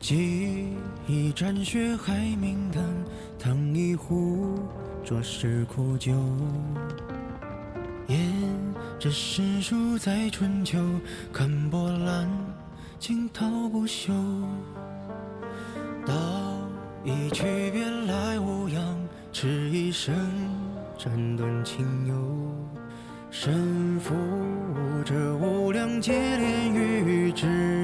记一盏血海明灯，烫一壶浊世苦酒。沿着诗书在春秋，看波澜，惊涛不休。道一曲别来无恙，痴一生斩断情忧。身负这无量劫炼狱，只为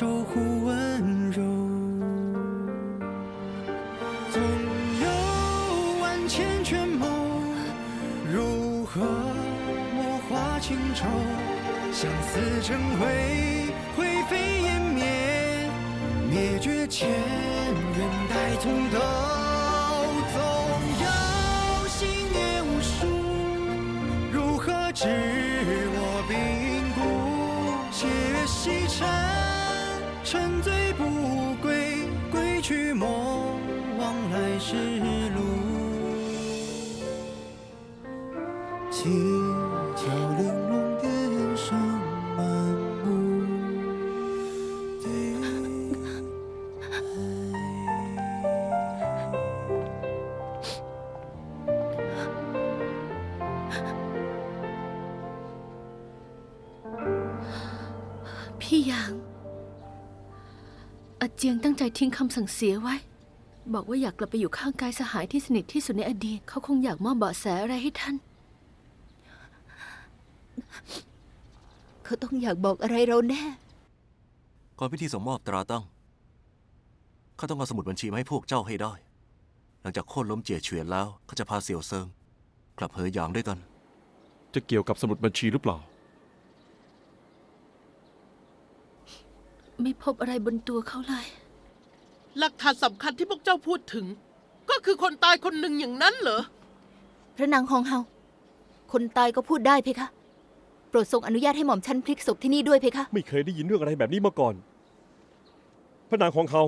守护温柔。纵有万千权谋，如何墨画情愁？相思成灰，灰飞烟灭，灭绝前缘待从头。来时路。七窍玲珑电声满目。พี่หยาง อาเจียงตั้งใจทิ้งคำสั่งเสียไว้ บอกว่าอยากกลับไปอยู่ข้างกายสหายที่สนิทที่สุดในอดีต เขาคงอยากมอบเบาะแสอะไรให้ท่าน เขาต้องอยากบอกอะไรเราแน่ ก่อนพิธีส่งมอบตราตั้งข้าต้องเอาสมุดบัญชีมาให้พวกเจ้าให้ได้ หลังจากโค่นล้มเจียเฉวียนแล้วข้าจะพาเสี่ยวเซิงกลับเหอหยางด้วยกัน จะเกี่ยวกับสมุดบัญชีหรือเปล่า ไม่พบอะไรบนตัวเขาเลย หลักฐานสำคัญที่พวกเจ้าพูดถึง ก็คือคนตายคนหนึ่งอย่างนั้นเหรอ พระนางฮองเฮา คนตายก็พูดได้เพคะ โปรดทรงอนุญาตให้หม่อมชั้นพลิกศพที่นี่ด้วยเพคะ ไม่เคยได้ยินเรื่องอะไรแบบนี้มาก่อน พระนางของเขา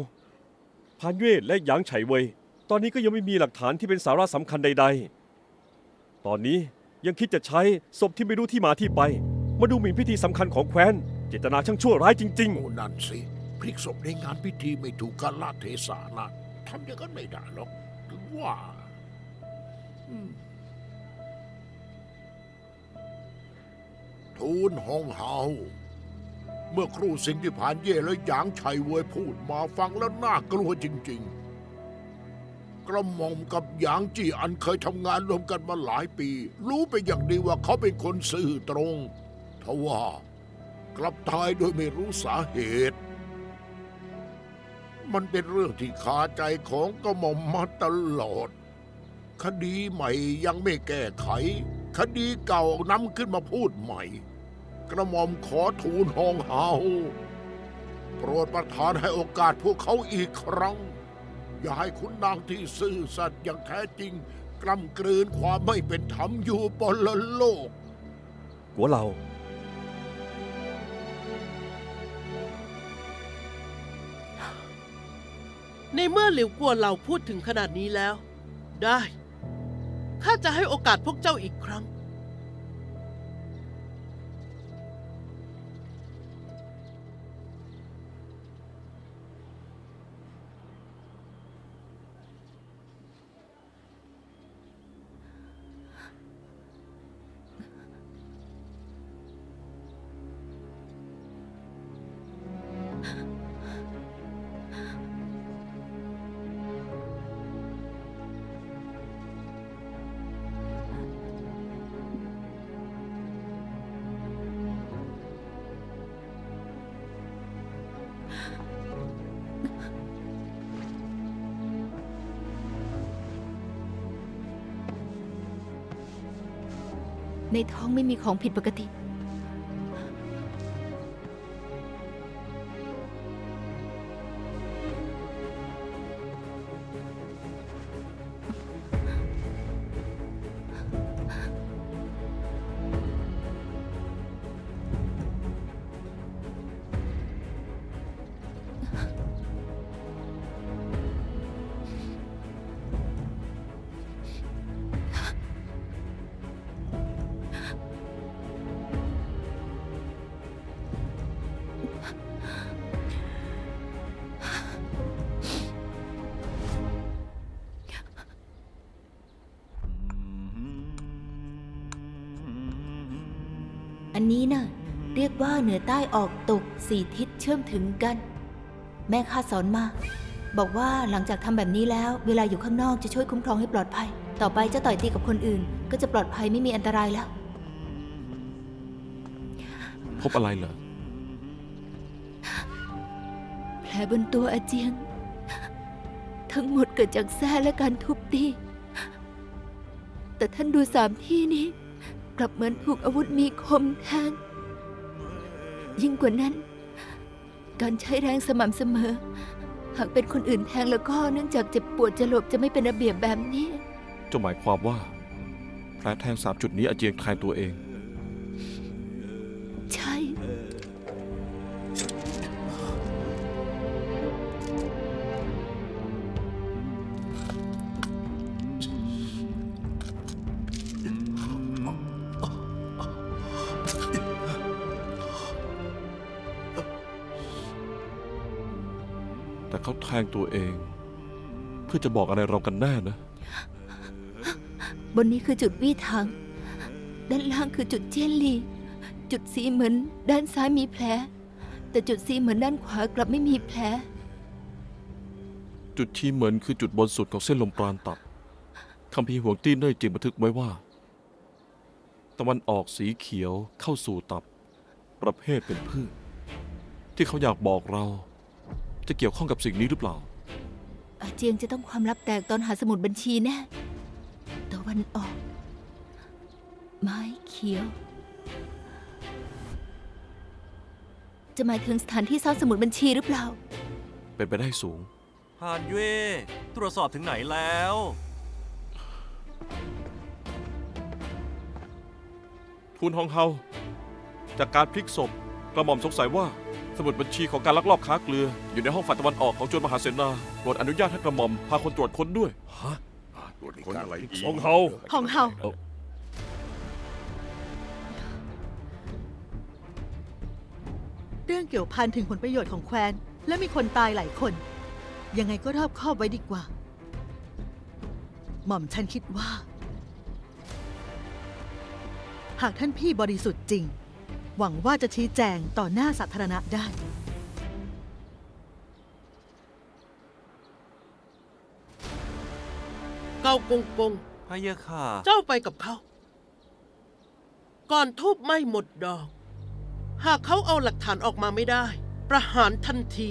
พานเย่และหยางไฉเวยตอนนี้ก็ยังไม่มีหลักฐานที่เป็นสาระสำคัญใด ๆ ตอนนี้ยังคิดจะใช้ศพที่ไม่รู้ที่มาที่ไป มาดูหมิ่นพิธีสำคัญของแคว้น เจตนาช่างชั่วร้ายจริงโอ้นั่นสิ พลิกศพในงานพิธีไม่ถูกกาลเทศะนะทำอย่างนั้นไม่ได้หรอกถึงว่า ทูลหองเฮา เมื่อครู่สิ่งที่ผ่านเย่และหยางชัยเวยพูดมาฟังแล้วน่ากลัวจริง ๆ กระหม่อมกับหยางจี้อันเคยทำงานร่วมกันมาหลายปี รู้เป็นอย่างดีว่าเขาเป็นคนซื่อตรงทว่า กลับตายโดยไม่รู้สาเหตุ มันเป็นเรื่องที่คาใจของกระหม่อมมาตลอด คดีใหม่ยังไม่แก้ไข คดีเก่านำขึ้นมาพูดใหม่ กระหม่อมขอทูลห้องเฮาโปรดประทานให้โอกาสพวกเขาอีกครั้ง อย่าให้คุณนางที่ซื่อสัตย์อย่างแท้จริงกล้ำกลืนความไม่เป็นธรรมอยู่บนโลก กัวเหลา ในเมื่อหลิวกัวเราพูดถึงขนาดนี้แล้ว ได้ ข้าจะให้โอกาสพวกเจ้าอีกครั้ง ในท้องไม่มีของผิดปกติ อันนี้น่ะเรียกว่าเหนือใต้ออกตกสี่ทิศเชื่อมถึงกัน แม่ข้าสอนมา บอกว่าหลังจากทำแบบนี้แล้ว เวลาอยู่ข้างนอกจะช่วยคุ้มครองให้ปลอดภัย ต่อไปเจะต่อยตีกับคนอื่น ก็จะปลอดภัยไม่มีอันตรายแล้ว พบอะไรเหรอแผลบนตัวอาเจียง ทั้งหมดเกิดจากแส้และการทุบตีแต่ท่านดูสามที่นี้ก ลับเหมือนถูกอาวุธมีคมแทงยิ่งกว่านั้น การใช้แรงสม่ำเสมอ หากเป็นคนอื่นแทงแล้วก็เนื่องจากเจ็บปวดจะหลบจะไม่เป็นระเบียบแบบนี้ จะหมายความว่า แผลแทงสามจุดนี้อาเจียงแทนตัวเอง แต่เขาแทงตัวเอง เพื่อจะบอกอะไรเรากันแน่นะ บนนี้คือจุดวี่ทางด้านล่างคือจุดเจียนหลี จุดสีเหมือนด้านซ้ายมีแผล แต่จุดสีเหมือนด้านขวากลับไม่มีแผล จุดชี้เหมือนคือจุดบนสุดของเส้นลมปราณตับคำพีร์ห่วงตี้เน่ยจึงบันทึกไว้ว่า ตะวันออกสีเขียวเข้าสู่ตับ ประเภทเป็นพืช ที่เขาอยากบอกเรา จะเกี่ยวข้องกับสิ่งนี้หรือเปล่าอาเจียงจะต้องความลับแตกตอนหาสมุดบัญชีแน่ตะวันออก ไม้เขียว จะหมายถึงสถานที่ซ่อนสมุดบัญชีหรือเปล่า เป็นไปได้สูงฮานเย่ตรวจสอบถึงไหนแล้วทูลฮองเฮาจากการพลิกศพกระหม่อมสงสัยว่า สมุดบัญชีของการลักลอบค้าเกลือ อยู่ในห้องฝ่ายตะวันออกของโจรมหาเสนาโปรดอนุญาตให้กระหม่อมพาคนตรวจค้นด้วยตรวจคนอะไรอีกฮองเฮาฮองเฮาเรื่องเกี่ยวพันถึงผลประโยชน์ของแคว้นและมีคนตายหลายคน ยังไงก็รอบคอบไว้ดีกว่า หม่อมฉันคิดว่า หากท่านพี่บริสุทธิ์จริง หวังว่าจะชี้แจงต่อหน้าสาธารณะได้ เกากงกง พะเยะค่ะ เจ้าไปกับเขา ก่อนทูบไหม้หมดดอก หากเขาเอาหลักฐานออกมาไม่ได้ ประหารทันที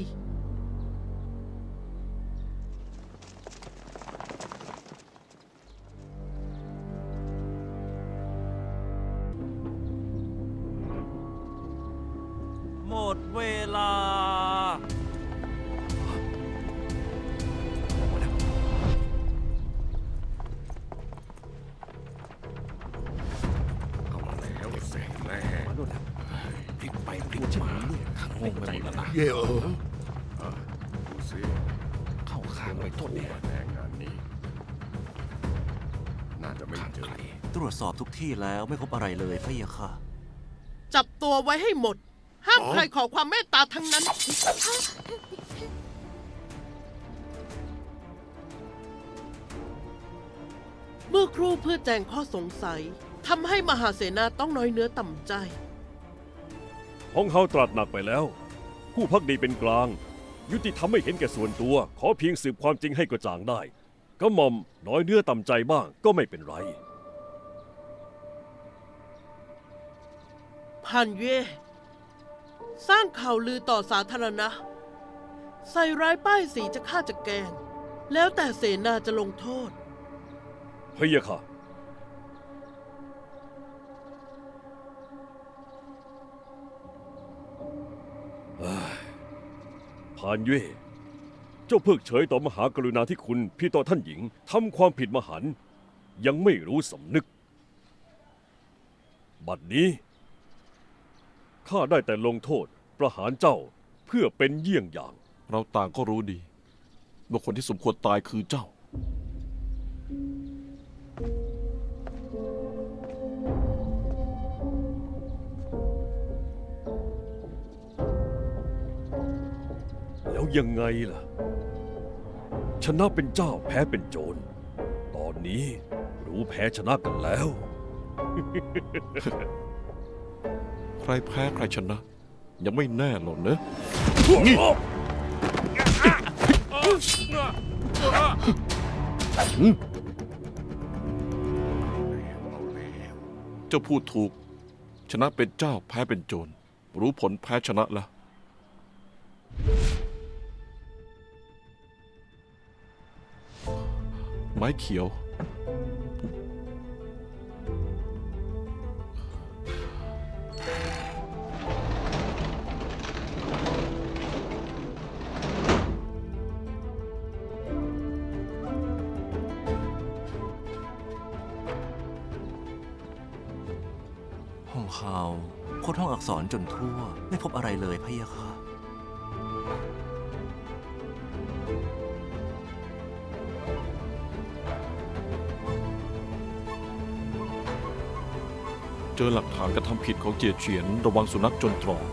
งงงไปหมดแล้วนะเย่เออดูสิเข้าข้างไปต้นเนี่ยแน่งานนี้น่าจะไม่ข้างเจอใครตรวจสอบทุกที่แล้วไม่พบอะไรเลยพะเยะค่ะ จับตัวไว้ให้หมด ห้ามใครขอความเมตตาทั้งนั้น เมื่อครูเพื่อแจงข้อสงสัยทำให้มหาเสนาต้องน้อยเนื้อต่ำใจ ฮองเฮาตรัสหนักไปแล้ว ผู้พักดีเป็นกลาง ยุติธรรมไม่เห็นแก่ส่วนตัว ขอเพียงสืบความจริงให้กระจ่างได้ก็หม่อมน้อยเนื้อต่ำใจบ้างก็ไม่เป็นไร พันเย่สร้างข่าวลือต่อสาธารณะ ใส่ร้ายป้ายสีจะฆ่าจะแกล้งแล้วแต่เสนาจะลงโทษพะเยะค่ะ พานเย่เจ้าเพิกเฉยต่อมหากรุณาธิคุณพี่ต่อท่านหญิงทำความผิดมหันต์ยังไม่รู้สำนึก บัดนี้ข้าได้แต่ลงโทษประหารเจ้าเพื่อเป็นเยี่ยงอย่าง เราต่างก็รู้ดีว่าคนที่สมควรตายคือเจ้า ยังไงล่ะ ชนะเป็นเจ้าแพ้เป็นโจร ตอนนี้รู้แพ้ชนะกันแล้ว ใครแพ้ใครชนะ ยังไม่แน่หรอกเนอะเจ้าพูดถูก ชนะเป็นเจ้าแพ้เป็นโจร รู้ผลแพ้ชนะแล้ว ไม้เขียว ห้องข่าวค้นห้องอักษรจนทั่ว ไม่พบอะไรเลยพะยะค่ะ จอหลักฐานกระทำผิดของเจียเฉียนระวังสุนัขจนตรอก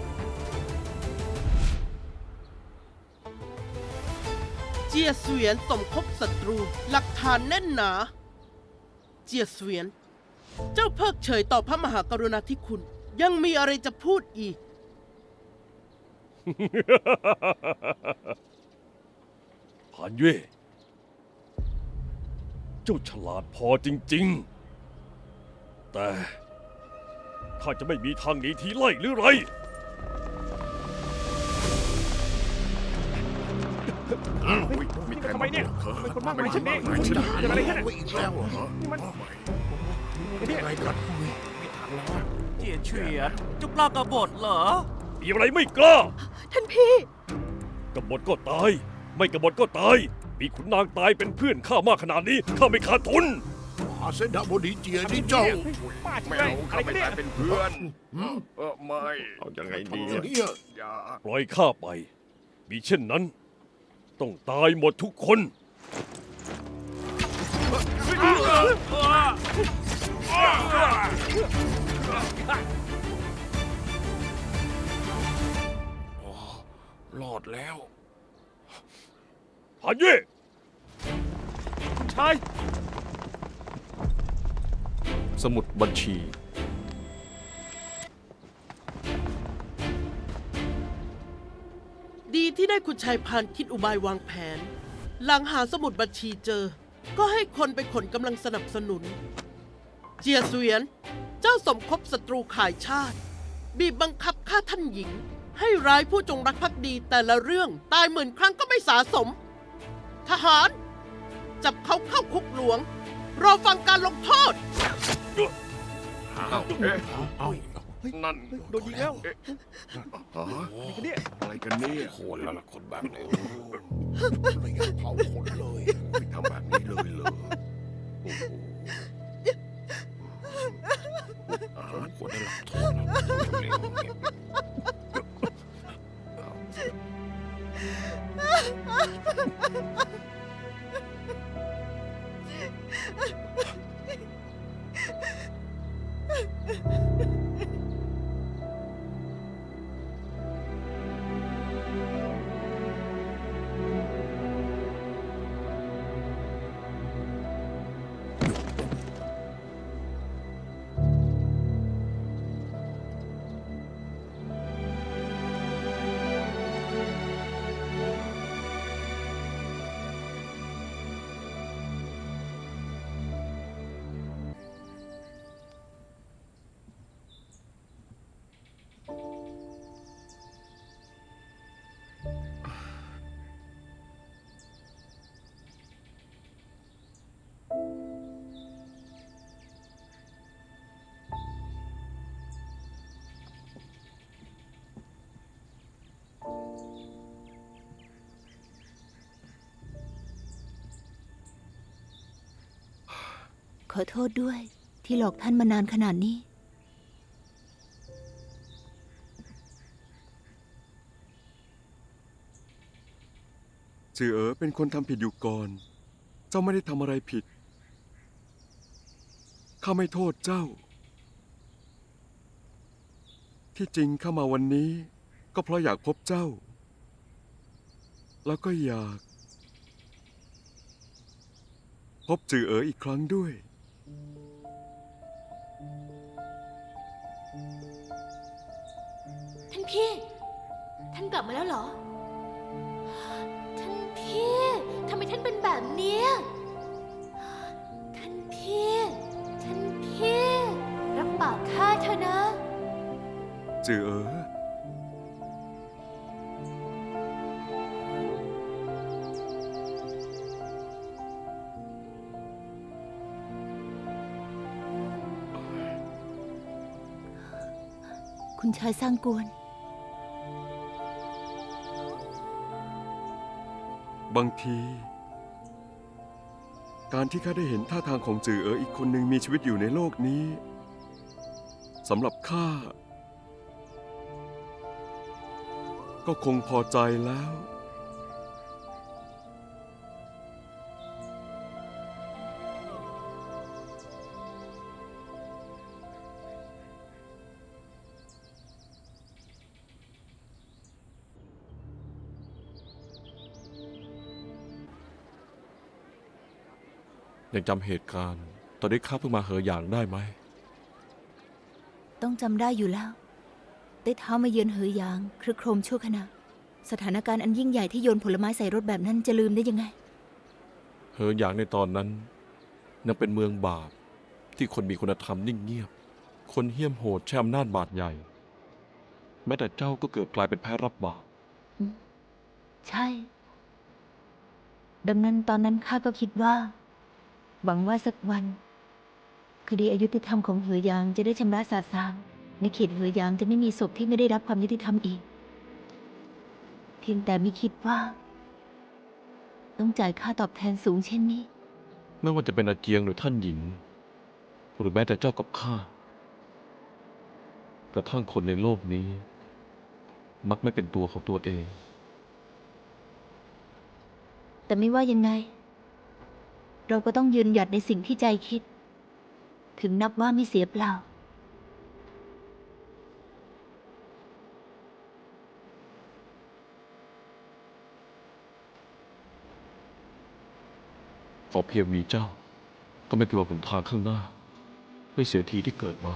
เจียเสวียนสมคบศัตรูหลักฐานแน่นหนา เจียเสวียน เจ้าเพิกเฉยต่อพระมหากรุณาธิคุณ ยังมีอะไรจะพูดอีก ผ่านเย่เจ้าฉลาดพอจริง ๆ แต่ ข้าจะไม่มีทางหนีทีไล่หรือไร มีใครมาเนี่ยเป็นคนมากมายฉันเองฉันอะไรกันอีกแล้วเหรอนี่มันอะไรกันเจียเฉียนจุกล้ากระบฏเหรอมีอะไรไม่กล้า ท่านพี่กบฏก็ตาย ไม่กบฏก็ตาย มีขุนนางตายเป็นเพื่อนข้ามากขนาดนี้ข้าไม่ขาดทุนอา เซนดาบดีเจียนี่เจ้าไม่เอาเขาไปตายเป็นเพื่อน เออไม่เอายังไงดีอย่างอะนี้อะอย่าปล่อยข้าไป มีเช่นนั้น ต้องตายหมดทุกคน รอดแล้ว ผ่านเย่ใช่ สมุดบัญชี ดีที่ได้คุณชายพานคิดอุบายวางแผน หลังหาสมุดบัญชีเจอ ก็ให้คนไปขนกำลังสนับสนุน เจียเสวียน เจ้าสมคบศัตรูขายชาติ บีบบังคับฆ่าท่านหญิง ให้ร้ายผู้จงรักภักดีแต่ละเรื่องตายหมื่นครั้งก็ไม่สาสม ทหาร จับเขาเข้าคุกหลวง รอฟังการลงโทษ เอาเอ๊ะเอานั่นโดนยิงแล้วเอ๊ะฮะอะไรกันเนี่ยโคนละละคนแบบนี้ไม่อยากเผาคนเลยไม่ทำแบบนี้เลยเหรอโอ้โหสมควรได้รับโทษแล้วเร็วๆ ขอโทษด้วยที่หลอกท่านมานานขนาดนี้ จือเอ๋อเป็นคนทำผิดอยู่ก่อน เจ้าไม่ได้ทำอะไรผิด ข้าไม่โทษเจ้า ที่จริงข้ามาวันนี้ ก็เพราะอยากพบเจ้า แล้วก็อยาก พบจือเอ๋ออีกครั้งด้วย ท่านพี่ ท่านกลับมาแล้วเหรอ ท่านพี่ทำไมท่านเป็นแบบเนี้ยท่านพี่ ท่านพี่ รับปากข้าเถอะนะ จือเออ คุณชายสร้างกวน บางที การที่ข้าได้เห็นท่าทางของจือเอ๋ออีกคนหนึ่งมีชีวิตอยู่ในโลกนี้สำหรับข้า ก็คงพอใจแล้ว ยังจำเหตุการณ์ ตอนนี้ข้าเพิ่งมาเหออย่างได้ไหม ต้องจำได้อยู่แล้ว ได้เท้ามาเยือนเหยหยาง ครึกโครมชั่วขณะ สถานการณ์อันยิ่งใหญ่ที่โยนผลไม้ใส่รถแบบนั้นจะลืมได้ยังไง เหออย่างในตอนนั้นยังเป็นเมืองบาปที่คนมีคุณธรรมนิ่งเงียบ คนเหี้ยมโหดใช้อำนาจบาดใหญ่ แม้แต่เจ้าก็เกิดกลายเป็นแพ้รับบาป ใช่ ดังนั้นตอนนั้นข้าก็คิดว่า หวังว่าสักวัน คดีอายุติธรรมของเหอยางจะได้ชำระสาสางในเขตเหอยางจะไม่มีศพที่ไม่ได้รับความยุติธรรมอีก เพียงแต่ไม่คิดว่า ต้องจ่ายค่าตอบแทนสูงเช่นนี้ ไม่ว่าจะเป็นอาเจียงหรือท่านหญิง หรือแม้แต่เจ้ากับข้ากระทั่งคนในโลกนี้ มักไม่เป็นตัวของตัวเอง แต่ไม่ว่ายังไง เราก็ต้องยืนหยัดในสิ่งที่ใจคิด ถึงนับว่าไม่เสียเปล่า ขอเพียงมีเจ้า ก็ไม่กลัวหนทางข้างหน้า ไม่เสียทีที่เกิดมา